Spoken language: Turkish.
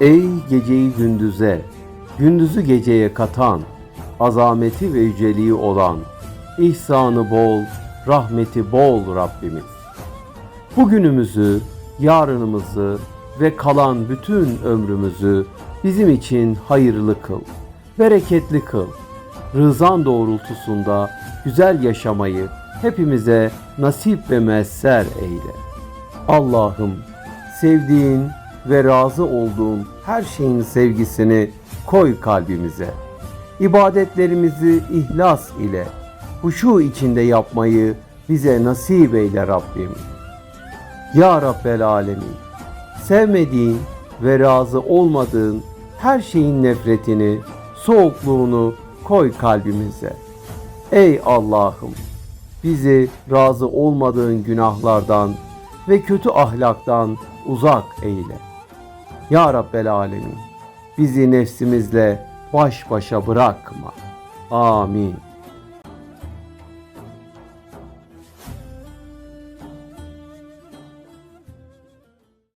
Ey geceyi gündüze, gündüzü geceye katan, azameti ve yüceliği olan, ihsanı bol, rahmeti bol Rabbimiz. Bugünümüzü, yarınımızı ve kalan bütün ömrümüzü bizim için hayırlı kıl, bereketli kıl. Rızan doğrultusunda güzel yaşamayı hepimize nasip ve müesser eyle. Allah'ım sevdiğin ve razı olduğun her şeyin sevgisini koy kalbimize. İbadetlerimizi ihlas ile, huşu içinde yapmayı bize nasip eyle Rabbim. Ya Rabbel Alemin, sevmediğin ve razı olmadığın her şeyin nefretini, soğukluğunu koy kalbimize. Ey Allah'ım, bizi razı olmadığın günahlardan ve kötü ahlaktan uzak eyle. Ya Rabbel Alemin, bizi nefsimizle baş başa bırakma. Amin.